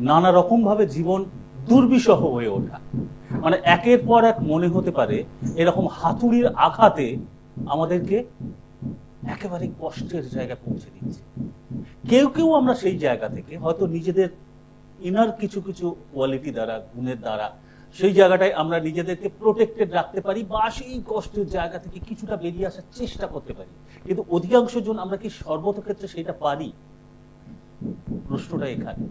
নানা রকম ভাবে জীবন দুর্বিষহ হয়ে ওঠা। মানে একের পর এক মনে হতে পারে এরকম হাতুড়ির আঘাতে আমাদেরকে একেবারে কষ্টের জায়গায় পৌঁছে দিচ্ছে। কেউ কেউ আমরা সেই জায়গা থেকে হয়তো নিজেদের ইনার কিছু কিছু কোয়ালিটি দ্বারা, গুণের দ্বারা সেই জায়গাটায় আমরা নিজেদেরকে প্রোটেক্টেড রাখতে পারি বা সেই কষ্টের জায়গা থেকে কিছুটা বেরিয়ে আসার চেষ্টা করতে পারি। কিন্তু অধিকাংশ জন আমরা কি সর্বতক্ষেত্রে সেটা পারি? প্রশ্নটা এখানে।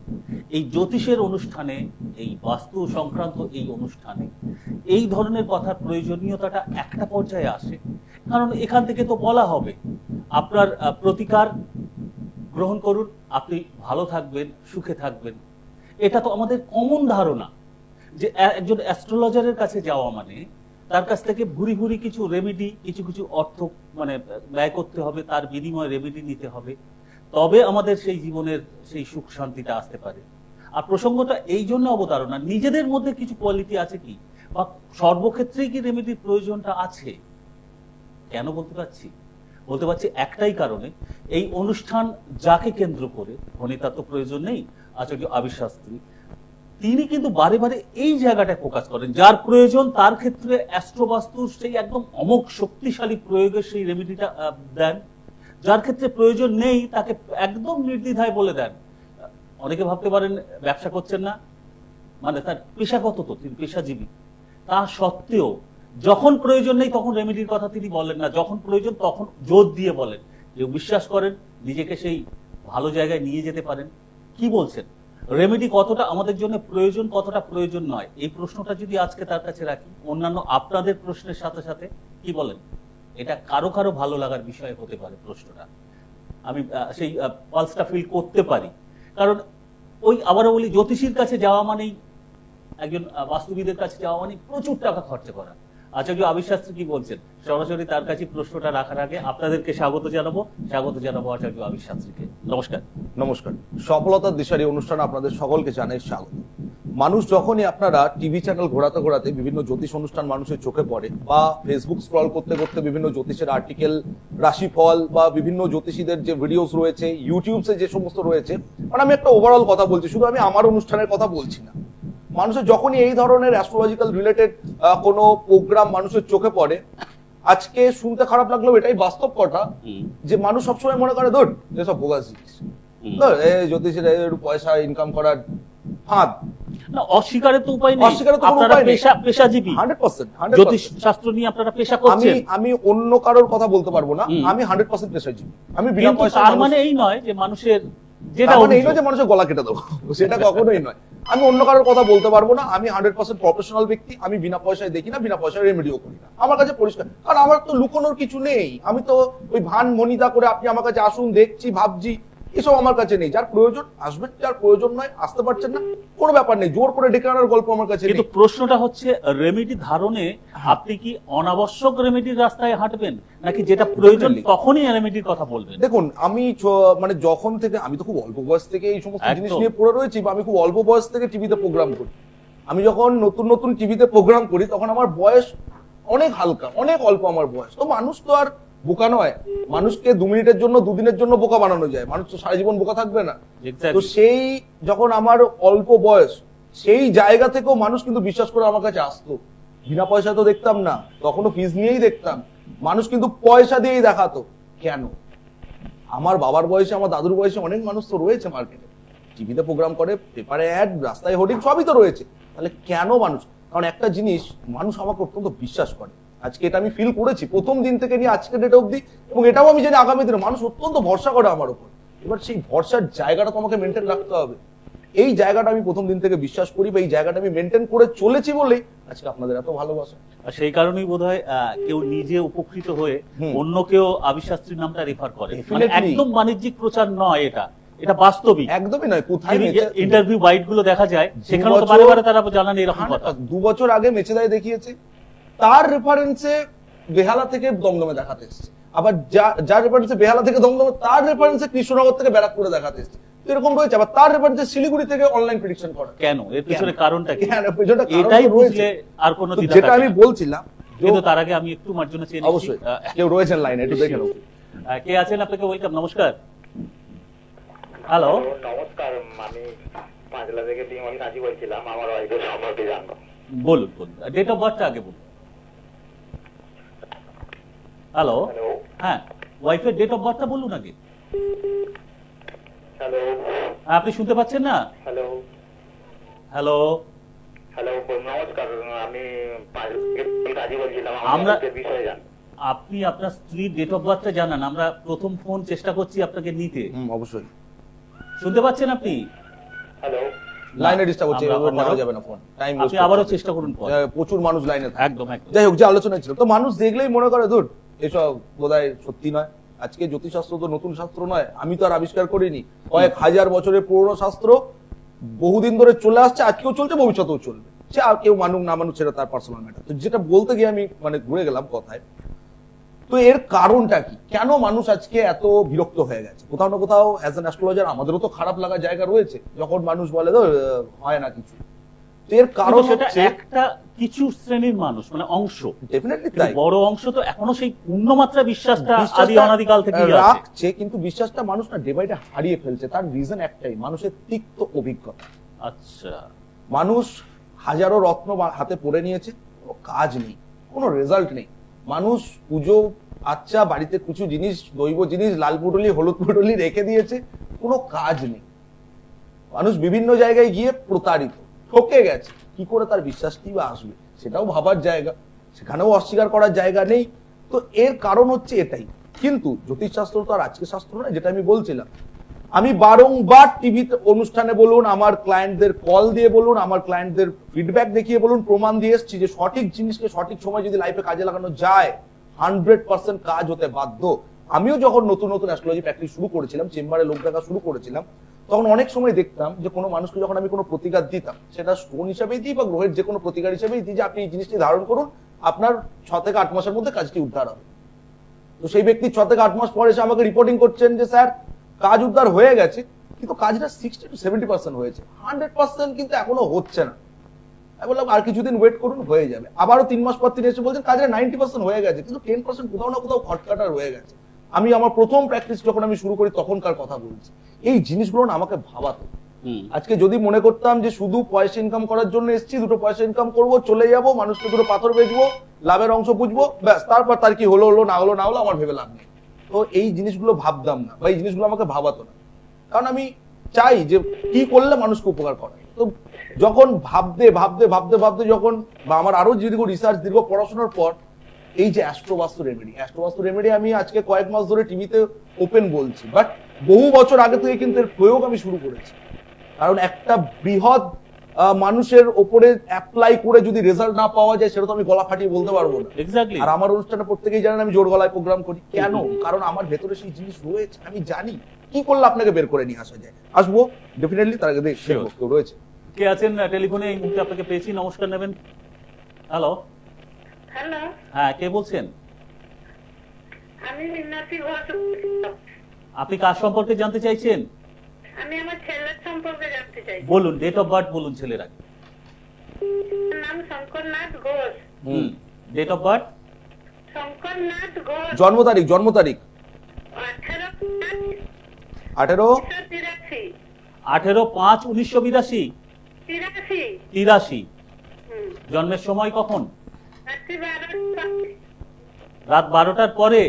এই জ্যোতিষের অনুষ্ঠানে, এই বাস্তু সংক্রান্ত এই অনুষ্ঠানে, এই ধরনের কথার প্রয়োজনীয়তাটা একটা পর্যায়ে আসে। কারণ এখান থেকে তো বলা হবে, আপনার প্রতিকার গ্রহণ করুন, আপনি ভালো থাকবেন, সুখে থাকবেন। এটা তো আমাদের কমন ধারণা যে একজন অ্যাস্ট্রোলজারের কাছে যাওয়া মানে তার কাছ থেকে ভুরি ভুরি কিছু রেমেডি কিছু কিছু অর্থ মানে ব্যয় করতে হবে, তার বিনিময়ে রেমেডি নিতে হবে। তবে আমাদের সেই জীবনের সেই সুখ শান্তিটা আসতে পারে। আর প্রসঙ্গটা এই জন্য অবতারণা, নিজেদের মধ্যে কিছু কোয়ালিটি আছে কি? বা সর্বক্ষেত্রেই কি রেমেডির প্রয়োজনটা আছে? কেন বলতে পারছি? বলতে পারছি একটাই কারণে, এই অনুষ্ঠান যাকে কেন্দ্র করে ভনিতার তো প্রয়োজন নেই, আচার্য আবিশাস্ত্রী তিনি কিন্তু বারে বারে এই জায়গাটায় ফোকাস করেন। যার প্রয়োজন, তার ক্ষেত্রে অ্যাস্ট্রোবাস্তুর সেই একদম অমোঘ শক্তিশালী প্রয়োগের সেই রেমেডিটা দেন। যার ক্ষেত্রে প্রয়োজন নেই, তাকে একদম নির্দ্বিধায় বলে দেন। অনেকে ভাবতে পারেন, ব্যবসা করছেন না। মানে তার পেশাগত তো, তিনি পেশাজীবী। তা সত্ত্বেও, যখন প্রয়োজন নেই, তখন রেমেডির কথা তিনি বলেন না। যখন প্রয়োজন, তখন জোর দিয়ে বলেন। যে বিশ্বাস করেন, নিজেকে সেই ভালো জায়গায় নিয়ে যেতে পারেন। কি বলছেন? রেমেডি কতটা আমাদের জন্য প্রয়োজন, কতটা প্রয়োজন নয়? এই প্রশ্নটা যদি আজকে তার কাছে রাখি, অন্যান্য আপনাদের প্রশ্নের সাথে সাথে কি বলেন? এটা কারও কারও ভালো লাগার বিষয় হতে পারে প্রশ্নটা। আমি সেই পালসটা ফিল করতে পারি। কারণ ওই আবারও বলি, জ্যোতিষীর কাছে যাওয়া মানেই একজন বাস্তুবিদের কাছে যাওয়া মানে প্রচুর টাকা খরচা করা। আচার্য আবিশাস্ত্রী কি বলছেন? সরাসরি তার কাছে প্রশ্নটা রাখার আগে আপনাদেরকে স্বাগত জানাব। স্বাগত জানাব আচার্য আবিশাস্ত্রীকে নমস্কার। নমস্কার। সফলতার দিশারি অনুষ্ঠান আপনাদের সকলকে জানাই স্বাগত। মানুষ যখনই আপনারা টিভি চ্যানেল ঘোরাতে ঘোরাতে বিভিন্ন জ্যোতিষ অনুষ্ঠান মানুষের চোখে পড়ে বা ফেসবুক স্ক্রল করতে করতে বিভিন্ন জ্যোতিষের আর্টিকেল রাশিফল বা বিভিন্ন জ্যোতিষীদের যে ভিডিওস রয়েছে ইউটিউবসে যে সমস্ত রয়েছে মানে আমি একটা ওভারঅল কথা বলছি, শুধু আমি আমার অনুষ্ঠানের কথা বলছি না। মানুষের যখনই এই ধরনের অ্যাস্ট্রোলজিক্যাল রিলেটেড কোনো প্রোগ্রাম মানুষের চোখে পড়ে আজকে শুনতে খারাপ লাগলেও এটাই বাস্তব কথা যে মানুষ সবসময় মনে করে ধর যেসব বোগাস জিনিস। জ্যোতিষের একটু পয়সা ইনকাম করার ফাঁদ। না অস্বীকারের তো উপায় নেই। অস্বীকারের তো আপনারা পেশা পেশাজীবী। হান্ড্রেড পার্সেন্ট জ্যোতিষ শাস্ত্র নিয়ে আপনারা পেশা আমি করছেন। আমি অন্য কারোর কথা বলতে পারব না। আমি হান্ড্রেড পার্সেন্ট পেশাজীবী। আমি বিনা পয়সা তার মানে এই নয় যে মানুষের যেটা মানে এই নয় যে মানুষের গলা কেটে দেবো সেটা কখনোই নয়। আমি অন্য কারোর কথা বলতে পারব না আমি হান্ড্রেড পার্সেন্ট প্রফেশনাল ব্যক্তি আমি বিনা পয়সায় দেখি না বিনা পয়সায় রেমেডিও করি না। আমার কাছে পরিষ্কার। কারণ আমার তো লুকোনোর কিছু নেই। আমি তো ওই ভান মনিদা করে আপনি আমার কাছে আসুন দেখছি ভাবছি এসব আমার কাছে নেই। যার প্রয়োজন আসবেন যার প্রয়োজন নয় আসতে পারছেন না। কোনো ব্যাপার নেই জোর করে ডেকে আনার গল্প আমার কাছে কিন্তু প্রশ্নটা হচ্ছে রেমেডি ধারণে আপনি কি অনাবশ্যক রেমেডির রাস্তায় হাঁটবেন? নাকি যেটা প্রয়োজন তখনই রেমেডির কথা বলবেন? দেখুন আমি মানে যখন থেকে আমি তো খুব অল্প বয়স থেকে এই সমস্ত জিনিস নিয়ে পড়ে রয়েছি বা আমি খুব অল্প বয়স থেকে টিভিতে প্রোগ্রাম করি। আমি যখন নতুন নতুন টিভিতে প্রোগ্রাম করি তখন আমার বয়স অনেক হালকা অনেক অল্প আমার বয়স। তো মানুষ তো আর বোকা নয়। মানুষকে দু মিনিটের জন্য দুদিনের জন্য বোকা বানানো যায়। মানুষ তো সারা জীবন বোকা থাকবে না। তো সেই যখন আমার অল্প বয়স সেই জায়গা থেকেও মানুষ কিন্তু বিশ্বাস করে আমার কাছে আসতো। বিনা পয়সা তো দেখতাম না। তখনও ফিস নিয়েই দেখতাম। মানুষ কিন্তু পয়সা দিয়েই দেখাতো। কেন? আমার বাবার বয়সে আমার দাদুর বয়সে অনেক মানুষ তো রয়েছে মার্কেটে টিভিতে প্রোগ্রাম করে পেপারে অ্যাড রাস্তায় হোর্ডিং সবই তো রয়েছে। তাহলে কেন মানুষ? কারণ একটা জিনিস মানুষ আমাকে অত্যন্ত বিশ্বাস করে। আজকে এটা আমি ফিল করেছি প্রথম দিন থেকে নিয়ে আজকে ডেট অবধি এবং এটাও আমি জানি আগামী দিনে মানুষ অত্যন্ত ভরসা করে আমার উপর। এবার সেই ভরসার জায়গাটা তোমাকে মেনটেন রাখতে হবে। এই জায়গাটা আমি প্রথম দিন থেকে বিশ্বাস করি বা এই জায়গাটা আমি মেনটেন করে চলেছি বলেই আজকে আপনাদের এত ভালোবাসা। আর সেই কারণেই বোধ হয় কেউ নিজে উপকৃত হয়ে অন্য কেউ আবিশাস্ত্রীর নামটা রেফার করে। মানে একদম বাণিজ্যিক প্রচার নয় এটা। এটা বাস্তবিক। একদমই নয় কোথায় ইন্টারভিউ বাইটগুলো দেখা যায় সেখানে তো বারে বারে তারা জানান এরকম হ্যাঁ, কথা। দু বছর আগে মেচেদায় দেখিয়েছে। তার রেফারেন্সে বেহালা থেকে দমদমে দেখাতে এসছে। আবার যা- যার রেফারেন্সে বেহালা থেকে দমদমে তার রেফারেন্সে কৃষ্ণনগর থেকে ব্যারাকপুরে দেখাতে এসছে। এরকম রয়েছে। আবার তার রেফারেন্সে শিলিগুড়ি থেকে অনলাইন প্রেডিকশন করা। কেন? এর পিছনে কারণটা কি? এটাই বুঝলে আর কোনো যেটা আমি বলছিলাম কিন্তু তার আগে আমি একটু মার্জনা চেয়ে অবশ্যই। কেউ রয়েছেন লাইনে একটু দেখে নেব। কে আছেন? আপনাকে ওয়েলকাম নমস্কার। হ্যালো নমস্কার। আমি পাঁচলা থেকে বিমল কাজী বলছিলাম। আমার ওয়াইফের সম্পর্কে জানব বলুন বলুন। ডেট অফ বার্থটা আগে বলুন। হ্যালো হ্যাঁ ওয়াইফের ডেট অফ বার্থটা বলুন আগে। হ্যালো আপনি শুনতে পাচ্ছেন না? হ্যালো হ্যালো হ্যালো নমস্কার আমি কাজী বলছিলাম আমরা- বিষয়ে জানব। আপনি আপনার স্ত্রীর ডেট অফ বার্থটা জানান আমরা প্রথম ফোন চেষ্টা করছি আপনাকে নিতে। হুম অবশ্যই। শুনতে পাচ্ছেন আপনি? হ্যালো লাইনে ডিস্টার্ব হচ্ছে এভাবে নেওয়া যাবে না ফোন টাইম আপনি আবারও চেষ্টা করুন প্রচুর মানুষ লাইনে থাকে। একদম একদম। যাই হোক যে আলোচনা ছিল তো মানুষ দেখলেই মনে করে ধুর এসব বোধহয় সত্যি নয়। আজকে জ্যোতিষশাস্ত্র তো নতুন শাস্ত্র নয়, আমি তো আর আবিষ্কার করিনি। কয়েক হাজার বছরের পুরনো শাস্ত্র বহুদিন ধরে চলে আসছে, আজকেও চলছে, ভবিষ্যতেও চলবে। সে আর কেউ মানুক না মানুক, সেটা তার পার্সোনাল ম্যাটার তো যেটা বলতে গিয়ে আমি মানে ঘুরে গেলাম কথায়, তো এর কারণটা কি? কেন মানুষ আজকে এত বিরক্ত হয়ে গেছে? কোথাও না কোথাও অ্যাজ অ্যান অ্যাস্ট্রোলজার আমাদেরও তো খারাপ লাগার জায়গা রয়েছে। যখন মানুষ বলে তো হয় না কিছু। তো এর কারণ সেটা একটা কিছু শ্রেণির মানুষ মানে অংশ। ডেফিনেটলি তাই। বড় অংশ তো এখনও সেই পূর্ণমাত্রা বিশ্বাসটা আদি অনাদিকাল থেকে আছে। রাখছে কিন্তু বিশ্বাসটা মানুষ না ডে বাই ডে হারিয়ে ফেলছে। তার রিজন একটাই মানুষের তিক্ত অভিজ্ঞতা। আচ্ছা। মানুষ হাজারো রত্ন হাতে পড়ে নিয়েছে কোনো কাজ নেই কোনো রেজাল্ট নেই। মানুষ পুজো আচ্ছা বাড়িতে কিছু জিনিস দৈব জিনিস লাল পুটলি হলুদ পুটলি রেখে দিয়েছে কোনো কাজ নেই। মানুষ বিভিন্ন জায়গায় গিয়ে প্রতারিত। ঠকে গেছে। কি করে তার বিশ্বাসটি বা আসবে? সেটাও ভাবার জায়গা। সেখানেও অস্বীকার করার জায়গা নেই। তো এর কারণ হচ্ছে এটাই। কিন্তু জ্যোতিষশাস্ত্র তো আর আজকে শাস্ত্র নয়, যেটা আমি বলছিলাম। আমি বারংবার টিভিতে অনুষ্ঠানে বলুন, আমার ক্লায়েন্টদের কল দিয়ে বলুন, আমার ক্লায়েন্টদের ফিডব্যাক দেখিয়ে বলুন, প্রমাণ দিয়ে এসছি যে সঠিক জিনিসকে সঠিক সময় যদি লাইফে কাজে লাগানো যায় হান্ড্রেড পার্সেন্ট কাজ হতে বাধ্য। আমিও যখন নতুন নতুন অ্যাস্ট্রোলজি প্র্যাকটিস শুরু করেছিলাম, চেম্বারে লোক দেখা শুরু করেছিলাম, তখন অনেক সময় দেখতাম যে কোনো মানুষকে যখন আমি কোনো প্রতিকার দিতাম, সেটা স্টোন হিসাবেই দিই বা গ্রহের যে কোনো প্রতিকার হিসাবেই দিই যে আপনি এই জিনিসটি ধারণ করুন, আপনার ছ থেকে আট মাসের মধ্যে কাজটি উদ্ধার হবে। তো সেই ব্যক্তি ছ থেকে আট মাস পরে এসে আমাকে রিপোর্টিং করছেন যে, স্যার, কাজ উদ্ধার হয়ে গেছে। কিন্তু কাজটা সিক্সটি টু সেভেন্টি পার্সেন্ট হয়েছে। হান্ড্রেড পার্সেন্ট কিন্তু এখনও হচ্ছে না। আমি বললাম, আর কিছুদিন ওয়েট করুন, হয়ে যাবে। আবারও তিন মাস পর তিনি এসে বলছেন, কাজটা নাইনটি পার্সেন্ট হয়ে গেছে। কিন্তু টেন পার্সেন্ট কোথাও না কোথাও খটকাটা রয়ে গেছে। আমি আমার প্রথম প্র্যাকটিস যখন আমি শুরু করি তখনকার কথা বলছি। এই জিনিসগুলো না আমাকে ভাবাতো। আজকে যদি মনে করতাম যে শুধু পয়সা ইনকাম করার জন্য এসেছি দুটো পয়সা ইনকাম করব চলে যাব মানুষকে দুটো পাথর বেচবো লাভের অংশ বুঝব ব্যাস তারপর তার কি হলো হলো না হলো না হলো আমার ভেবে লাভ নেই। তো এই জিনিসগুলো ভাবতাম না বা এই জিনিসগুলো আমাকে ভাবাতো না। কারণ আমি চাই যে কি করলে মানুষকে উপকার করে তো যখন ভাবতে ভাবতে ভাবতে ভাবতে যখন বা আমার আরও দীর্ঘ রিসার্চ দীর্ঘ পড়াশোনার পর এই যে অ্যাস্ট্রোবাস্তু রেমেডি অ্যাস্ট্রোবাস্তু রেমেডি আমি আজকে কয়েক মাস ধরে টিভিতে ওপেন বলছি বাট বহু বছর আগে থেকে কিন্তু এর প্রয়োগ আমি শুরু করেছি। কারণ একটা বৃহৎ মানুষের ওপরে অ্যাপ্লাই করে যদি রেজাল্ট না পাওয়া যায় সেটা তো আমি গলা ফাটিয়ে বলতে পারব না। আর আমার অনুষ্ঠানে প্রত্যেকেই জানেন আমি জোর গলায় প্রোগ্রাম করি। কেন? কারণ আমার ভেতরে সেই জিনিস রয়েছে আমি জানি। কি করলে আপনাকে বের করে নিয়ে আসা যায়? আসব? ডেফিনেটলি তার আগে রয়েছে। কে আছেন টেলিফোনে এই মুহূর্তে আপনাকে পেয়েছি নমস্কার নেবেন। হ্যালো হ্যালো হ্যাঁ কে বলছেন? আমি মিনাতি আপনি কার সম্পর্কে জানতে চাইছেন? আমি আমার ছেলের সম্পর্কে জানতে চাই বলুন ডেট অফ বার্থ বলুন ছেলের আগে। নাম Shankarnath Ghosh. Hmm date of birth Shankarnath Ghosh. জন্ম তারিখ জন্ম তারিখ। আঠারো আঠেরো? উনিশশো তিরাশি। আঠেরো পাঁচ উনিশশো বিরাশি? তিরাশি। তিরাশি। হুম। জন্মের সময় কখন? রাত বারোটার পরে?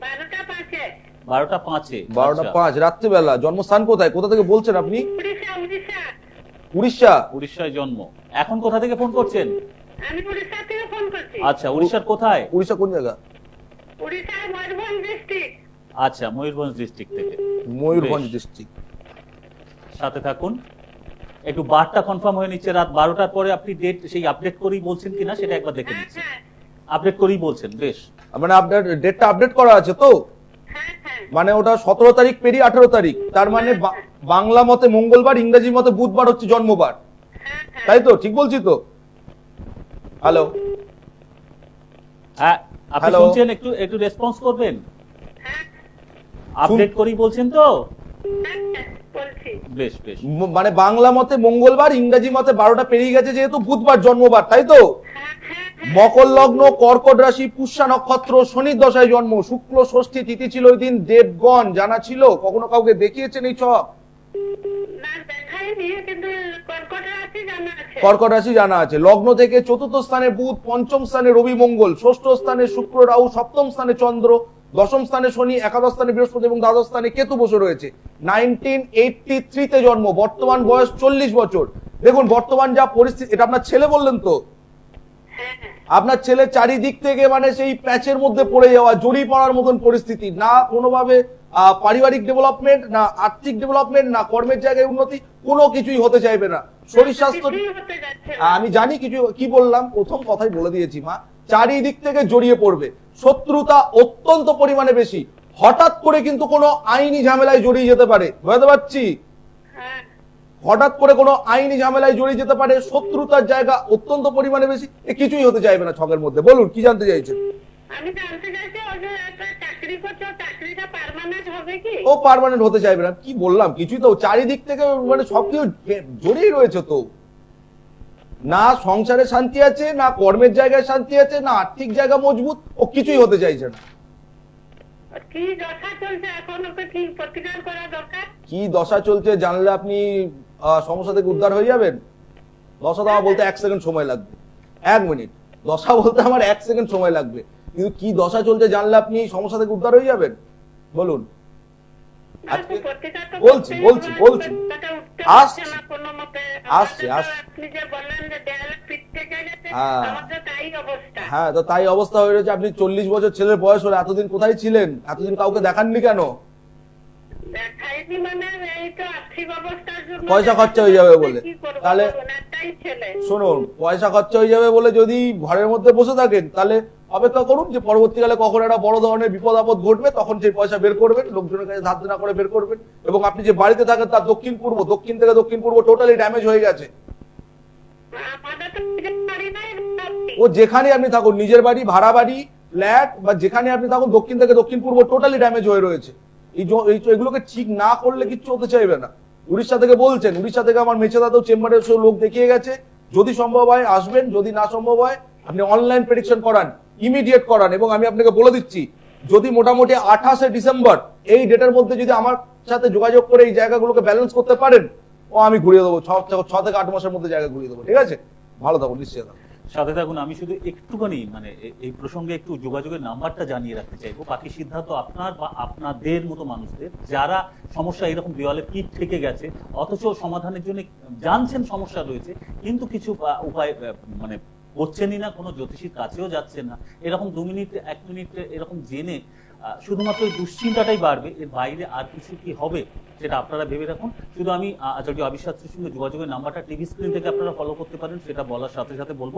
বারোটা পাঁচে। বারোটা পাঁচে আচ্ছা। পাঁচ রাত্রিবেলা। জন্মস্থান কোথায়? কোথা থেকে বলছেন আপনি? উড়িষ্যা উড়িষ্যা। উড়িষ্যা? উড়িষ্যায় জন্ম। এখন কোথা থেকে ফোন করছেন? আমি উড়িষ্যা থেকে ফোন করছি। আচ্ছা উড়িষ্যার কোথায়? উড়িষ্যা কোন জায়গা? উড়িষ্যার ময়ূরভঞ্জ ডিস্ট্রিক্ট। আচ্ছা ময়ূরভঞ্জ ডিস্ট্রিক্ট থেকে। ময়ূরভঞ্জ ডিস্ট্রিক্ট। সাথে থাকুন। একটু বারটা কনফার্ম হয়ে নিচ্ছে রাত বারোটার পরে আপনি ডেট সেই আপডেট করেই বলছেন কিনা সেটা একবার দেখে হ্যাঁ নিচ্ছি। হ্যাঁ। আপডেট করেই বলছেন বেশ। মানে আপনার ডেটটা আপডেট করা আছে তো? হ্যাঁ হ্যাঁ। মানে ওটা সতেরো তারিখ পেরিয়ে আঠেরো তারিখ। তার মানে বাংলা মতে মঙ্গলবার ইংরেজি মতে বুধবার হচ্ছে জন্মবার। হ্যাঁ হ্যাঁ। তাই তো? ঠিক বলছি তো? হ্যালো হ্যাঁ আপনি Hello? শুনছেন একটু একটু রেসপন্স করবেন? হ্যাঁ। আপডেট করেই বলছেন তো? মানে বাংলা মতে মঙ্গলবার, ইংরেজি মতে বারোটা পেরিয়ে গেছে যেহেতু বুধবার জন্মবার, তাই তো? মকর লগ্ন, কর্কট রাশি, পুষ্যা নক্ষত্র শনির দশায় জন্ম, শুক্ল ষষ্ঠী তিথি ছিল ওই দিন, দেবগণ, জানা ছিল? কখনো কাউকে দেখিয়েছেন এই ছক? কর্কট রাশি জানা আছে। লগ্ন থেকে চতুর্থ স্থানে বুধ, পঞ্চম স্থানে রবি মঙ্গল, ষষ্ঠ স্থানে শুক্র, রাহু, সপ্তম স্থানে চন্দ্র। দশম স্থানে শনি একাদশ স্থানে বৃহস্পতি এবং দ্বাদশ স্থানে কেতু বসে রয়েছে। নাইনটিন এইটটি থ্রিতে জন্ম বর্তমান বয়স চল্লিশ বছর। দেখুন বর্তমান যা পরিস্থিতি এটা আপনার ছেলে বললেন তো? আপনার ছেলে চারিদিক থেকে মানে সেই প্যাচের মধ্যে পড়ে যাওয়া জড়িয়ে পড়ার মতন পরিস্থিতি। না কোনোভাবে আহ, পারিবারিক ডেভেলপমেন্ট না আর্থিক ডেভেলপমেন্ট না কর্মের জায়গায় উন্নতি কোনো কিছুই হতে চাইবে না। শরীর স্বাস্থ্য। আমি জানি কিছু কি বললাম? প্রথম কথাই বলে দিয়েছি মা। চারিদিক থেকে জড়িয়ে পড়বে। শত্রুতা অত্যন্ত পরিমাণে বেশি। হঠাৎ করে কিন্তু কোনো আইনি ঝামেলায় জড়িয়ে যেতে পারে। বুঝতে পারছি? হ্যাঁ। হঠাৎ করে কোনো আইনি ঝামেলায় জড়িয়ে যেতে পারে শত্রুতার জায়গা অত্যন্ত পরিমাণে বেশি এ কিছুই হতে চাইবে না ছকের মধ্যে। বলুন কি জানতে চাইছেন? আমি জানতে চাইছি ও যে একটা চাকরি করছে চাকরিটা পার্মানেন্ট হবে কি? ও পার্মানেন্ট হতে চাইবে না। কি বললাম কিছুই তো চারিদিক থেকে মানে সবকিছু জড়িয়ে রয়েছে তো। না সংসারে শান্তি আছে না কর্মের জায়গায় শান্তি আছে না আর্থিক জায়গা মজবুত ও কিছুই হতে চাইছে না। কি দশা চলছে জানলে আপনি সমস্যা থেকে উদ্ধার হয়ে যাবেন। দশা আমার বলতে এক সেকেন্ড সময় লাগবে। এক মিনিট। দশা বলতে আমার এক সেকেন্ড সময় লাগবে। কিন্তু কি দশা চলছে জানলে আপনি সমস্যা থেকে উদ্ধার হয়ে যাবেন? বলুন। আজকে- বলছি, বলছি, বলছি। আসছি। আসছি, হ্যাঁ। হ্যাঁ তো তাই অবস্থা হয়ে রয়েছে। আপনি চল্লিশ বছর ছেলের বয়স হলে এতদিন কোথায় ছিলেন? এতদিন কাউকে দেখাননি কেন দেখাইনি মানে এই তো আর্থিক অবস্থার জন্য পয়সা খরচা হয়ে যাবে বলে। তাহলে- শুনুন পয়সা খরচা হয়ে যাবে বলে যদি ঘরের মধ্যে বসে থাকেন তাহলে অপেক্ষা করুন যে পরবর্তীকালে কখন একটা বড় ধরনের বিপদ আপদ ঘটবে তখন সেই পয়সা বের করবেন লোকজনের কাছে ধার দেনা করে বের করবেন এবং আপনি যে বাড়িতে থাকেন তার দক্ষিণ পূর্ব দক্ষিণ থেকে দক্ষিণ পূর্ব টোটালি ড্যামেজ হয়ে গেছে। ও যেখানে আপনি থাকুন নিজের বাড়ি ভাড়া বাড়ি ফ্ল্যাট বা যেখানে আপনি থাকুন দক্ষিণ থেকে দক্ষিণ পূর্ব টোটালি ড্যামেজ হয়ে রয়েছে এই এগুলোকে ঠিক না করলে কিচ্ছু হতে চাইবে না। উড়িষ্যা থেকে বলছেন, উড়িষ্যা থেকে আমার মেছেদাতেও চেম্বারে এসে লোক দেখিয়ে গেছে। যদি সম্ভব হয় আসবেন, যদি না সম্ভব হয় আপনি অনলাইন প্রেডিকশন করান ইমিডিয়েট করান এবং আমি আপনাকে বলে দিচ্ছি, যদি মোটামুটি আঠাশে ডিসেম্বর এই ডেটের মধ্যে যদি আমার সাথে যোগাযোগ করে এই জায়গাগুলোকে ব্যালেন্স করতে পারেন, ও আমি ঘুরিয়ে দেবো ছ থেকে আট মাসের মধ্যে জায়গা ঘুরিয়ে দেবো, ঠিক আছে? ভালো থাকুন, নিশ্চয়ই। সাথে থাকুন, আমি শুধু একটুখানি মানে এই প্রসঙ্গে একটু যোগাযোগের নাম্বারটা জানিয়ে রাখতে চাইব। বাকি সিদ্ধান্ত আপনার বা আপনাদের মতো মানুষদের, যারা সমস্যা এরকম দেওয়ালে পিঠ থেকে গেছে, অথচ সমাধানের জন্য জানছেন সমস্যা রয়েছে, কিন্তু কিছু উপায় মানে করছেনই না, কোনো জ্যোতিষীর কাছেও যাচ্ছেন না। এরকম দু মিনিট, এক মিনিট এরকম জেনে শুধুমাত্র দুশ্চিন্তাটাই বাড়বে, এর বাইরে আর কিছু কি হবে সেটা আপনারা ভেবে রাখুন। শুধু আমি আচার্য অবিশ্বাসের সঙ্গে যোগাযোগের নাম্বারটা টিভি স্ক্রিন থেকে আপনারা ফলো করতে পারেন, সেটা বলার সাথে সাথে বলব।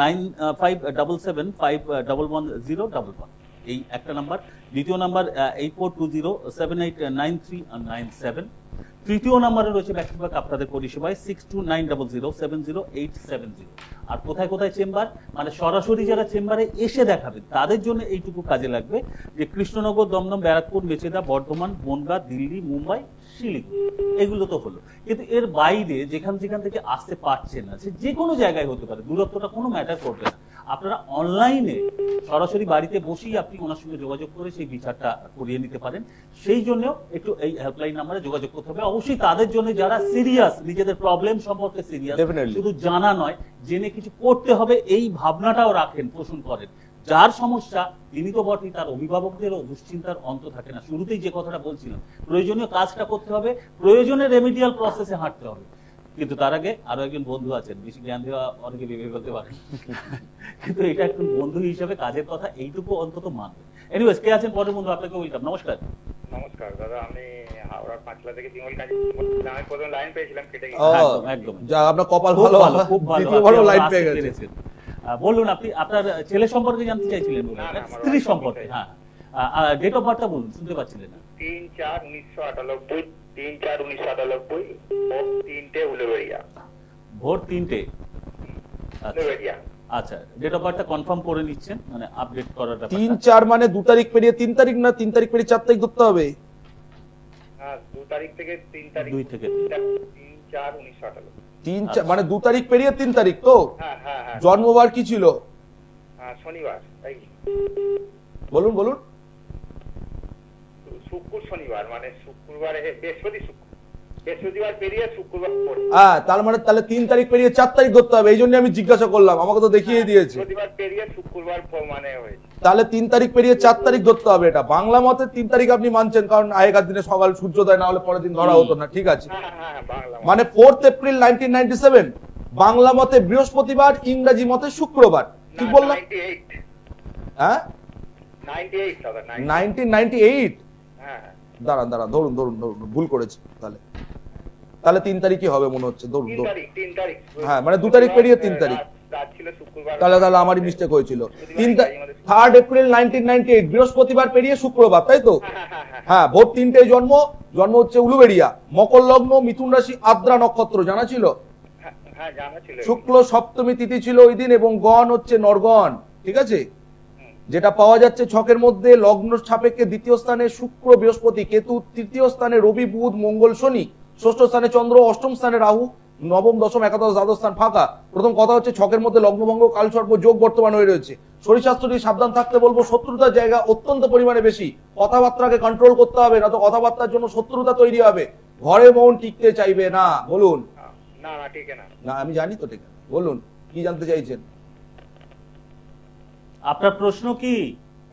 Nine five double seven five double one zero double one এই একটা নাম্বার। দ্বিতীয় number eight four two zero seven eight nine three nine seven তৃতীয় নাম্বারে রয়েছে ব্যাক আপনাদের পরিষেবায় six two nine double zero seven zero eight seven zero আর কোথায় কোথায় চেম্বার? মানে সরাসরি যারা চেম্বারে এসে দেখাবেন, তাদের জন্য এইটুকু কাজে লাগবে যে কৃষ্ণনগর, দমদম, ব্যারাকপুর, মেচেদা, বর্ধমান, বনগা, দিল্লি, মুম্বাই, শিলিগুড়ি, এগুলো তো হলো। কিন্তু এর বাইরে যেখান যেখান থেকে আসতে পারছেন না, সে যে কোনো জায়গায় হতে পারে, দূরত্বটা কোনো ম্যাটার করবে না। আপনারা অনলাইনে সরাসরি বাড়িতে বসেই আপনি ওনার সঙ্গে যোগাযোগ করে সেই বিচারটা করিয়ে নিতে পারেন। সেই জন্য একটু এই হেল্পলাইন নাম্বারে যোগাযোগ করতে হবে। অবশ্যই তাদের জন্য যারা সিরিয়াস নিজেদের প্রবলেম সম্পর্কে সিরিয়াস শুধু জানা নয় জেনে কিছু করতে হবে এই ভাবনাটাও রাখেন পোষণ করেন। যার সমস্যা তিনি তো বটেই তার অভিভাবকদেরও দুশ্চিন্তার অন্ত থাকে না। শুরুতেই যে কথাটা বলছিলাম প্রয়োজনীয় কাজটা করতে হবে প্রয়োজনে রেমিডিয়াল প্রসেসে হাঁটতে হবে। কিন্তু তার আগে আরও একজন বন্ধু আছেন বেশি জ্ঞান দেওয়া অনেকে ভেবে ফেলতে পারে কিন্তু এটা একজন বন্ধু হিসেবে কাজের কথা এইটুকু অন্তত মানবে। এনিওয়েজ কে আছেন পরের বন্ধু? আপনাকে ওয়েলকাম। নমস্কার। নমস্কার দাদা আমি হাওড়ার পাঁচলা থেকে বিমল কাজী। আমি প্রথম লাইন পেয়েছিলাম কেটে গেছে। একদম, একদম। যা আপনার কপাল ভালো ভালো খুব ভালো। আপনি লাইন পেয়ে গেছে। পেরেছেন। আহ, বলুন আপনি আপনার ছেলে সম্পর্কে জানতে চাইছিলেন স্ত্রী সম্পর্কে। সম্পর্কে। হ্যাঁ। ডেট অফ বার্থটা বলুন শুনতে পাচ্ছিলেন না। তিন চার উনিশশো আটানব্বই। তিন চার উনিশশো আটানব্বই ও তিনটে ভোর তিনটে? আচ্ছা। আচ্ছা ডেট অফ বার্থটা কনফার্ম করে নিচ্ছেন মানে আপডেট তিন চার মানে দু তারিখ পেরিয়ে তিন তারিখ না তিন তারিখ পেরিয়ে চার তারিখ ধরতে হবে? হ্যাঁ দু তারিখ থেকে তিন তারিখ। দুই থেকে তিন। চার উনিশশো আটানব্বই তিন আচ্ছা। মানে দু তারিখ পেরিয়ে তিন তারিখ তো? হ্যাঁ হ্যাঁ হ্যাঁ। জন্মবার কি ছিল? হ্যাঁ শনিবার তাই। বলুন বলুন। শুক্র শনিবার মানে শুক্রবারে বৃহস্পতি শুক্র। হ্যাঁ তার মানে তাহলে তিন তারিখ পেরিয়ে চার তারিখ ধরতে হবে এই জন্য আমি জিজ্ঞাসা করলাম আমাকে তো দেখিয়ে দিয়েছে। বৃহস্পতিবার পেরিয়ে শুক্রবার প- মানে হয়েছে। তাহলে তিন তারিখ পেরিয়ে চার তারিখ ধরতে হবে এটা। বাংলা মতে তিন তারিখ আপনি মানছেন কারণ আগেকার দিনে সকাল সূর্যোদয় না হলে পরের দিন ধরা হতো না ঠিক আছে? হ্যাঁ হ্যাঁ হ্যাঁ, মানে ফোর্থ এপ্রিল নাইনটিন বাংলা মতে বৃহস্পতিবার ইংরাজি মতে শুক্রবার। ঠিক বললাম? হ্যাঁ? নাইনটি এইট দাদা 90 নাইনটিন নাইনটি এইট হ্যাঁ। দাঁড়ান দাঁড়ান ধরুন ধরুন ধরুন ভুল করেছি তাহলে। তাহলে তিন তারিখই হবে মনে হচ্ছে ধরুন ধরুন। হ্যাঁ, মানে দু তারিখ পেরিয়ে তিন তারিখ। তাহলে তাহলে আমারই মিস্টেক হয়েছিল। তিন third April nineteen ninety eight বৃহস্পতিবার পেরিয়ে শুক্রবার তাই তো? হ্যাঁ হ্যাঁ হ্যাঁ ভোর তিনটে জন্ম জন্ম হচ্ছে উলুবেড়িয়া। মকর লগ্ন মিথুন রাশি আদ্রা নক্ষত্র জানা ছিল। শুক্ল সপ্তমী তিথি ছিল ওই দিন এবং গণ হচ্ছে নরগণ ঠিক আছে? যেটা পাওয়া যাচ্ছে ছকের মধ্যে লগ্ন সাপেক্ষে দ্বিতীয় স্থানে শুক্র বৃহস্পতি কেতু তৃতীয় স্থানে রবি বুধ মঙ্গল শনি ষষ্ঠ স্থানে চন্দ্র অষ্টম স্থানে রাহু নবম দশম একাদশ দ্বাদশ স্থান ফাঁকা। প্রথম কথা হচ্ছে ছকের মধ্যে লগ্নভঙ্গ কালসর্প যোগ বর্তমান হয়ে রয়েছে। শরীর স্বাস্থ্য নিয়ে সাবধান থাকতে বলব শত্রুতার জায়গা অত্যন্ত পরিমাণে বেশি। কথাবার্তাকে কন্ট্রোল করতে হবে না তো কথাবার্তার জন্য শত্রুতা তৈরি হবে। ঘরে মন টিকতে চাইবে না বলুন। না না ঠিক না। না আমি জানি তো ঠিক বলুন কি জানতে চাইছেন? আপনার প্রশ্ন কি?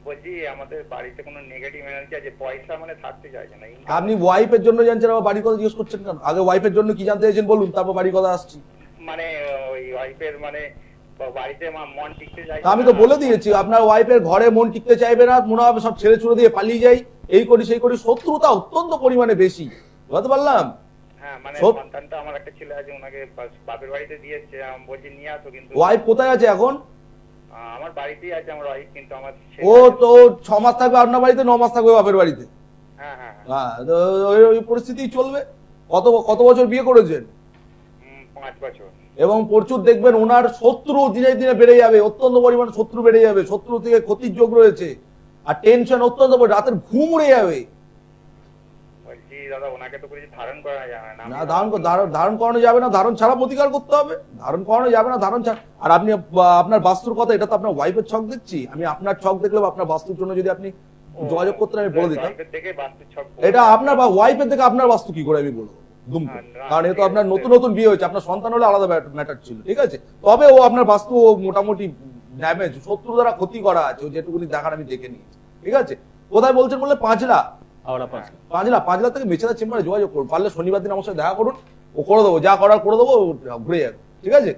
বলছি আমাদের বাড়িতে কোনো নেগেটিভ এনার্জি আছে পয়সা মানে থাকতে চাইছে না আপনি ওয়াইফের জন্য জানছেন আবার বাড়ির কথা জিজ্ঞেস করছেন কেন? আগে ওয়াইফের জন্য কি জানতে চাইছেন বলুন তারপর বাড়ির কথা আসছি। মানে ওই ওয়াইফের মানে বাড়িতে মন টিকতে চাইছে আমি তো বলে দিয়েছি আপনার ওয়াইফের ঘরে মন টিকতে চাইবে না মনে হবে সব ছেড়ে ছুড়ে দিয়ে পালিয়ে যাই এই করি সেই করি শত্রুতা অত্যন্ত পরিমাণে বেশি। বুঝতে পারলাম? হ্যাঁ মানে সন্তানটা আমার একটা ছেলে আছে ওনাকে বাপের বাড়িতে দিয়েছে বলছি নিয়ে আসো কিন্তু। ওয়াইফ কোথায় আছে এখন? আমার বাড়িতেই আছে আমার ওয়াইফ কিন্তু আমার ও তো ছ মাস থাকবে আপনার বাড়িতে ন মাস থাকবে বাপের বাড়িতে? হ্যাঁ হ্যাঁ হ্যাঁ। হ্যাঁ ওই পরিস্থিতি চলবে। কত কত বছর বিয়ে করেছেন? পাঁচ বছর। এবং প্রচুর দেখবেন ওনার শত্রু দিনে দিনে বেড়ে যাবে অত্যন্ত পরিমাণ শত্রু বেড়ে যাবে শত্রু থেকে ক্ষতির যোগ রয়েছে আর টেনশন অত্যন্ত রাতের ঘুম উড়ে যাবে। দাদা ওনাকে তো কিছু ধারণ করা যাবে না না ধারণ ধারণ ধারণ করানো যাবে না ধারণ ছাড়া প্রতিকার করতে হবে। ধারণ করানো যাবে না ধারণ ছাড়া আর আপনি আপনার বাস্তুর কথা এটা তো আপনার ওয়াইফের ছক দেখছি। আমি আপনার ছক দেখলেও আপনার বাস্তুর জন্য যদি আপনি যোগাযোগ করতে আমি বলে দিতাম। এটা আপনার বা ওয়াইফের থেকে আপনার বাস্তু কি করে আমি বলব? দুম কারণ এ তো আপনার নতুন নতুন বিয়ে হয়েছে। আপনার সন্তান হলে আলাদা ম্যাটার ছিল ঠিক আছে? তবে ও আপনার বাস্তু ও মোটামুটি ড্যামেজ শত্রু দ্বারা ক্ষতি করা আছে। ও যেটুকুনি দেখার আমি দেখে নিয়েছি ঠিক আছে? কোথায় বলছেন বললে? পাঁচলা। হাওড়া পাঁচ। পাঁচলা পাঁচলা থেকে মেছেদা চেম্বারে যোগাযোগ করুন। পারলে শনিবার দিন আমার সাথে দেখা করুন। ও করে দেবো যা করার করে দেবো ঘুরে যাবে। ঠিক আছে?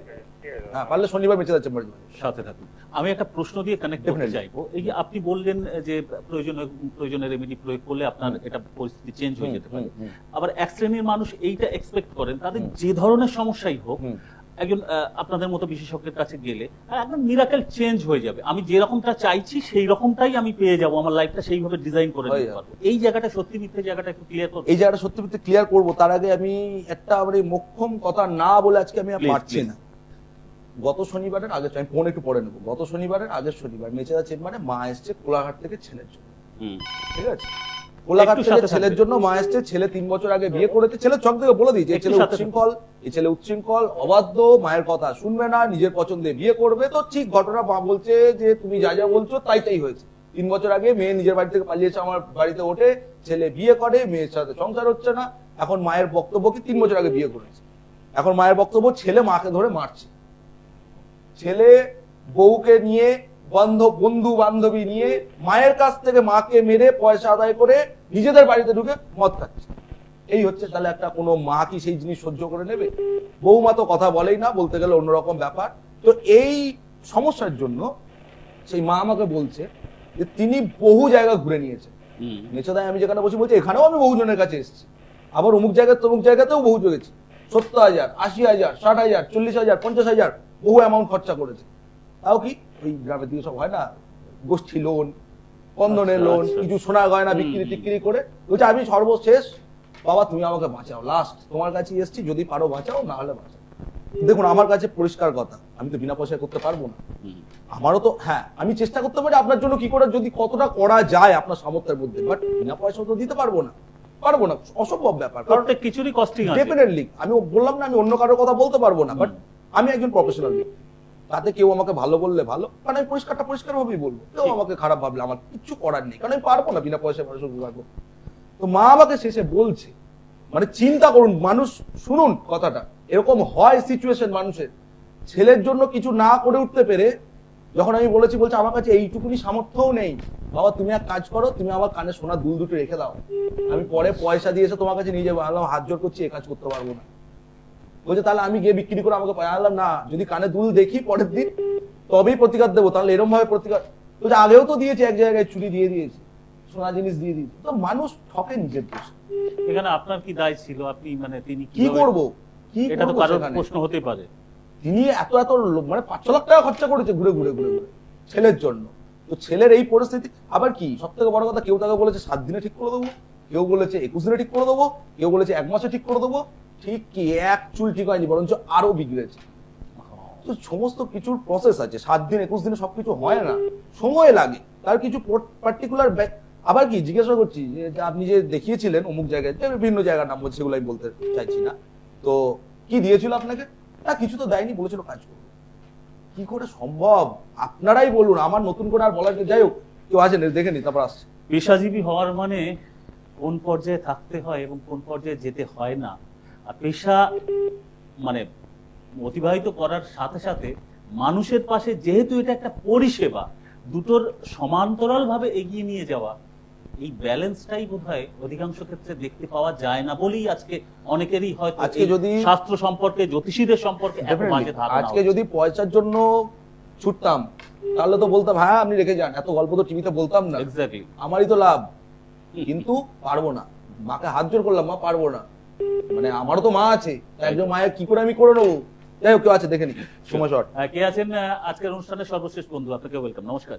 হ্যাঁ পারলে শনিবার মেছেদা চেম্বারে সাথে থাকুন। আমি একটা প্রশ্ন দিয়ে কানেক্ট করতে. চাইব। এই যে আপনি বললেন যে প্রয়োজন প্রয়োজনীয় রেমেডি প্রয়োগ করলে আপনার এটা পরিস্থিতি চেঞ্জ হয়ে যেতে পারে। আবার এক শ্রেণির মানুষ এইটা এক্সপেক্ট করেন তাদের যে ধরনের সমস্যাই হোক। একজন আপনাদের মতো বিশেষজ্ঞের কাছে গেলে আর একদম মিরাকেল চেঞ্জ হয়ে যাবে। আমি যে রকমটা চাইছি সেই রকমটাই আমি পেয়ে যাব আমার লাইফটা সেইভাবে ডিজাইন করে হয়ে নিতে পারব। এই জায়গাটা সত্যি মিথ্যে জায়গাটা একটু ক্লিয়ার করব এই জায়গাটা সত্যি সত্যি ক্লিয়ার করব তার আগে আমি একটা আমার এই মোক্ষম কথা না বলে আজকে আমি পারছি না। গত শনিবারের আগে আমি ফোন একটু পরে নেব। গত শনিবারের আগের শনিবার মেচেদা চেম্বারে মা এসছে কোলাঘাট থেকে ছেলের জন্য। হুম। ঠিক আছে? কোলাঘাট থেকে সাথে ছেলের জন্য মা এসছে ছেলে তিন বছর আগে বিয়ে করেছে। ছেলে চক থেকে বলে দিয়েছে ছেলে উচ্ছৃঙ্খল এই ছেলে উচ্ছৃঙ্খল অবাধ্য মায়ের কথা শুনবে না নিজের পছন্দে বিয়ে করবে। তো ঠিক ঘটনা মা বলছে যে তুমি যা যা বলছো তাই তাই হয়েছে। তিন বছর আগে মেয়ে নিজের বাড়ি থেকে পালিয়েছে আমার বাড়িতে ওঠে। ছেলে বিয়ে করে মেয়ের সাথে সংসার হচ্ছে না। এখন মায়ের বক্তব্য কি তিন বছর আগে বিয়ে করেছে? এখন মায়ের বক্তব্য ছেলে মাকে ধরে মারছে। ছেলে বউকে নিয়ে বান্ধব বন্ধু বান্ধবী নিয়ে মায়ের কাছ থেকে মাকে মেরে পয়সা আদায় করে নিজেদের বাড়িতে ঢুকে মদ খাচ্ছে। এই হচ্ছে তাহলে একটা কোনো মা কি সেই জিনিস সহ্য করে নেবে? বৌমা তো কথা বলেই না বলতে গেলে অন্যরকম ব্যাপার। তো এই সমস্যার জন্য সেই মা আমাকে বলছে যে তিনি বহু জায়গা ঘুরে নিয়েছেন। হুম। মেচদায় আমি যেখানে বসে বলছি এখানেও আমি বহুজনের কাছে এসেছি। আবার অমুক জায়গায় তমুক জায়গাতেও বহু গেছি সত্তর হাজার আশি হাজার ষাট হাজার চল্লিশ হাজার পঞ্চাশ হাজার বহু অ্যামাউন্ট খরচা করেছে। তাও কি? ওই গ্রামের দিকে সব হয় না। গোষ্ঠী লোন বন্ধনের আচ্ছা, লোন আচ্ছা। কিছু সোনার গয়না বিক্রি টিক্রি করে। বলছে আমি সর্বশেষ। বাবা তুমি আমাকে বাঁচাও লাস্ট তোমার কাছে এসেছি যদি পারো বাঁচাও না হলে বাঁচাও। দেখুন আমার কাছে পরিষ্কার কথা আমি তো বিনা পয়সায় করতে পারব না। আমারও তো হ্যাঁ আমি চেষ্টা করতে পারি আপনার জন্য কি করে যদি কতটা করা যায় আপনার সামর্থ্যের মধ্যে। বাট বিনা পয়সা তো দিতে পারব না। পারব না অসম্ভব ব্যাপার। কারণ কিছুরই কস্টিং ডেফিনেটলি আমি বললাম না আমি অন্য কারোর কথা বলতে পারব না। বাট আমি একজন প্রফেশনাল তাতে কেউ আমাকে ভালো বললে ভালো কারণ আমি পরিষ্কারটা পরিষ্কার ভাবেই বলব। কেউ আমাকে খারাপ ভাবলে আমার কিচ্ছু করার নেই কারণ আমি পারব না বিনা পয়সায় মানুষের ব্যবহার তো মা আমাকে শেষে বলছে মানে চিন্তা করুন মানুষ শুনুন কথাটা এরকম হয় সিচুয়েশন মানুষের। ছেলের জন্য কিছু না করে উঠতে পেরে যখন আমি বলেছি বলছে আমার কাছে এইটুকুনি সামর্থ্যও নেই। বাবা তুমি এক কাজ করো তুমি আমার কানে সোনার দুল দুটো রেখে দাও। আমি পরে পয়সা দিয়ে এসে তোমার কাছে নিয়ে যাব। হাত জোর করছি এ কাজ করতে পারব না। বলছে তাহলে আমি গিয়ে বিক্রি করে আমাকে আনলাম। না যদি কানে দুল দেখি পরের দিন তবেই প্রতিকার দেবো। তাহলে এরকম ভাবে প্রতিকার বলছে আগেও তো দিয়েছে এক জায়গায় চুরি দিয়ে দিয়েছে সোনা জিনিস দিয়ে দিয়েছে। তো মানুষ ঠকে নিজের দোষ। এখানে আপনার কি দায় ছিল? আপনি মানে তিনি কি করব? কি এটা তো কারোর প্রশ্ন হতে পারে। তিনি এত এত মানে পাঁচ লাখ টাকা খরচা করেছে ঘুরে ঘুরে ঘুরে ঘুরে ছেলের জন্য। তো ছেলের এই পরিস্থিতি আবার কি? সব থেকে বড় কথা কেউ তাকে বলেছে সাত দিনে ঠিক করে দেবো। কেউ বলেছে একুশ দিনে ঠিক করে দেবো। কেউ বলেছে এক মাসে ঠিক করে দেবো। ঠিক কি? এক চুল ঠিক হয়নি, বরঞ্চ আরও বিগড়েছে। তো সমস্ত কিছুর প্রসেস আছে। সাত দিন, একুশ দিনে সবকিছু হয় না। সময় লাগে। তার কিছু পার্টিকুলার আবার কি? জিজ্ঞাসা করছি, যে আপনি যে দেখিয়েছিলেন অমুক জায়গায় বিভিন্ন জায়গার নাম বলছে, সেগুলো আমি বলতে চাইছি না। তো কি দিয়েছিল আপনাকে? না, কিছু তো দেয়নি, বলেছিল কাজ করব। কি করে সম্ভব? আপনারাই বলুন, আমার নতুন করে আর বলার যাই হোক, কেউ আছেন দেখে নি, তারপর আসছে। পেশাজীবী হওয়ার মানে কোন পর্যায়ে থাকতে হয় এবং কোন পর্যায়ে যেতে হয় না? আর পেশা মানে অতিবাহিত করার সাথে সাথে মানুষের পাশে যেহেতু এটা একটা পরিষেবা দুটোর সমান্তরাল ভাবে এগিয়ে নিয়ে যাওয়া এই ব্যালেন্সটাই বোধ হয় অধিকাংশ ক্ষেত্রে দেখতে পাওয়া যায় না বলেই আজকে অনেকেরই হয়তো আজকে যদি- শাস্ত্র সম্পর্কে জ্যোতিষীদের সম্পর্কে আজকে যদি পয়সার জন্য ছুটতাম তাহলে তো বলতাম হ্যাঁ আপনি রেখে যান এত গল্প তো টিভিতে বলতাম না. আমারই তো লাভ। কিন্তু পারব না। মাকে হাত জোর করলাম মা পারব না। মানে আমারও তো মা আছে একজন মায়ের কি করে আমি করে নেব? যাই হোক কেউ আছে দেখে নি। সময় শর্ট। আহ, কে আছেন? আজকের অনুষ্ঠানের সর্বশেষ বন্ধু আপনাকে ওয়েলকাম নমস্কার।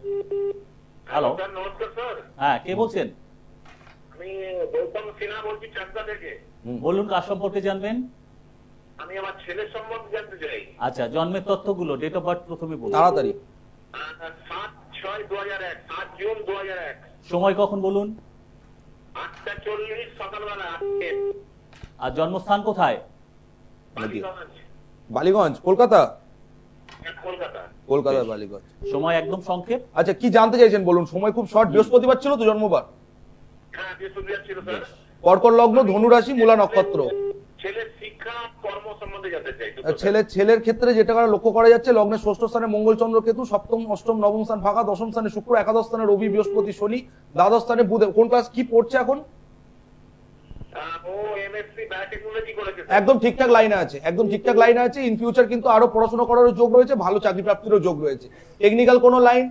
হ্যালো নমস্কার স্যার। হ্যাঁ কে বলছেন? আমি গৌতম সিনহা বলছি চাকদা থেকে। বলুন কার সম্পর্কে জানবেন? আমি আমার ছেলের সম্বন্ধে জানতে চাই। আচ্ছা জন্মের তথ্যগুলো ডেট অফ বার্থ প্রথমে বলুন। তাড়াতাড়ি। সাত ছয় দু হাজার এক সাত জুন দু হাজার এক। সময় কখন বলুন? আটটা চল্লিশ সকালবেলা আর জন্মস্থান কোথায়? বালিগঞ্জ, বালিগঞ্জ কলকাতা? কলকাতা। কলকাতা বালিগঞ্জ। সময় একদম সংক্ষেপ? আচ্ছা কি জানতে চাইছেন বলুন? সময় খুব শর্ট। বৃহস্পতিবার ছিল তো জন্মবার? হ্যাঁ বৃহস্পতিবার ছিল স্যার। কর্কট লগ্ন ধনু রাশি মূলা নক্ষত্র। ছেলের শিক্ষা কর্ম সম্বন্ধে জানতে চাই আর ছেলে ছেলের ক্ষেত্রে যেটা করা লক্ষ্য করা যাচ্ছে লগ্নের ষষ্ঠ স্থানে মঙ্গল চন্দ্র কেতু সপ্তম অষ্টম নবম স্থান ফাঁকা দশম স্থানে শুক্র একাদশ স্থানে রবি বৃহস্পতি শনি দ্বাদশ স্থানে বুধ। কোন ক্লাস কি পড়ছে এখন আহ, ও এমএসসি বায়োটেকনোলজি করেছে স্যার। একদম ঠিকঠাক লাইনে আছে, একদম ঠিকঠাক লাইনে আছে। ইন ফিউচার কিন্তু আরও পড়াশোনা করারও যোগ রয়েছে, ভালো চাকরি প্রাপ্তিরও যোগ রয়েছে। টেকনিক্যাল কোনো লাইন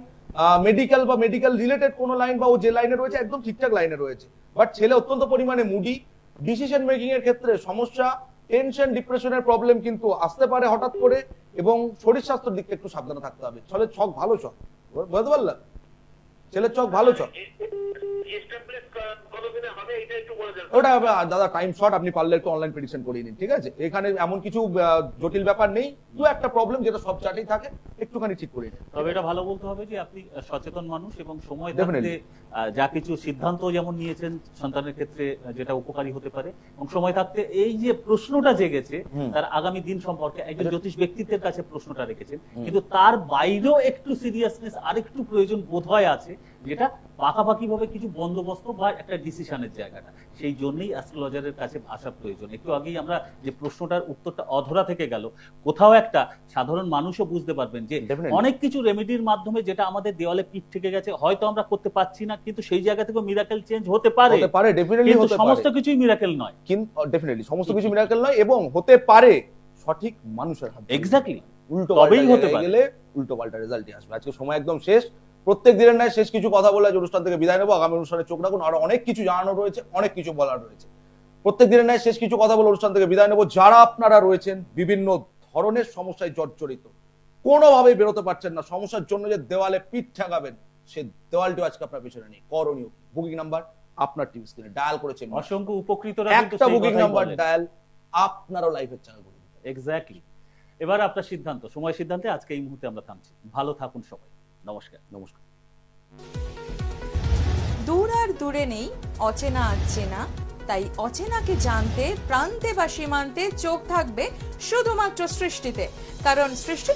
মেডিকেল বা মেডিকেল রিলেটেড কোনো লাইন বা ও যে লাইনে রয়েছে, একদম ঠিকঠাক লাইনে রয়েছে। বাট ছেলে অত্যন্ত পরিমাণে মুডি ডিসিশন মেকিং এর ক্ষেত্রে সমস্যা টেনশন ডিপ্রেশনের প্রবলেম কিন্তু আসতে পারে হঠাৎ করে এবং শরীর স্বাস্থ্যের দিকে একটু সাবধানে থাকতে হবে। ছেলের ছক ভালো ছক বুঝতে পারলাম? ছেলের ছক ভালো ছক এস্টাবলিশ কতদিনে হবে এটা একটু বলে দেন। ওটা দাদা টাইম শর্ট আপনি পারলে একটু অনলাইন প্রেডিকশন করিয়ে নিন ঠিক আছে? এখানে এমন কিছু জটিল ব্যাপার নেই। দু একটা প্রবলেম যেটা সব চাটেই থাকে একটুখানি ঠিক করে নিন। তবে এটা ভালো বলতে হবে যে আপনি সচেতন মানুষ এবং সময় থাকতে যা কিছু সিদ্ধান্ত যেমন নিয়েছেন সন্তানের ক্ষেত্রে যেটা উপকারী হতে পারে এবং সময় থাকতে এই যে প্রশ্নটা জেগেছে তার আগামী দিন সম্পর্কে একজন জ্যোতিষ ব্যক্তিত্বের কাছে প্রশ্নটা রেখেছেন। কিন্তু তার বাইরেও একটু সিরিয়াসনেস আরেকটু প্রয়োজন বোধহয় আছে। যেটা পাকাপাকি ভাবে কিছু বন্দোবস্ত বা একটা ডিসিশনের জায়গাটা। সেই জন্যই অ্যাস্ট্রোলজারের কাছে আসা প্রয়োজন। একটু আগেই আমরা যে প্রশ্নটার উত্তরটা অধরা থেকে গেল কোথাও একটা সাধারণ মানুষও বুঝতে পারবেন যে অনেক কিছু রেমেডির মাধ্যমে যেটা আমাদের দেওয়ালে পিঠ থেকে গেছে হয়তো আমরা করতে পারছি না কিন্তু সেই জায়গা থেকে মিরাকেল চেঞ্জ হতে পারে। হতে পারে ডেফিনেটলি হতে সমস্ত কিছুই মিরাকেল নয়। কিন্তু ডেফিনেটলি সমস্ত কিছু মিরাকেল নয় এবং হতে পারে সঠিক মানুষের হাতে এক্স্যাক্টলি উল্টো তবেই হতে পারে। গেলে উল্টো পাল্টা রেজাল্টই আসবে। আজকে সময় একদম শেষ। প্রত্যেক দিনের ন্যায় শেষ কিছু কথা বলে আজ অনুষ্ঠান থেকে বিদায় নেব। আগামী অনুষ্ঠানে চোখ রাখুন। আরও অনেক কিছু জানানো রয়েছে অনেক কিছু বলার রয়েছে। প্রত্যেক দিনের ন্যায় শেষ কিছু কথা বলে অনুষ্ঠান থেকে বিদায় নেব। যারা আপনারা রয়েছেন বিভিন্ন ধরনের সমস্যায় জর্জরিত কোনোভাবেই বেরোতে পারছেন না। সমস্যার জন্য যে দেওয়ালে পিঠ ঠেকাবেন সে দেওয়ালটি আজকে আপনার পেছনে নেই। করণীয় বুকিং নাম্বার আপনার টিভি স্ক্রিনে ডায়াল করেছেন অসংখ্য উপকৃতরা একটা বুকিং নাম্বার ডায়াল আপনারও লাইফের চ্যানেল। এক্স্যাক্টলি এবার আপনার সিদ্ধান্ত সময় সিদ্ধান্তে আজকে এই মুহূর্তে আমরা থামছি। ভালো থাকুন সবাই। নমস্কার। নমস্কার। দূর আর দূরে নেই অচেনা আচেনা তাই অচেনাকে জানতে প্রান্তে বা সীমান্তে চোখ থাকবে শুধুমাত্র সৃষ্টিতে। কারণ সৃষ্টি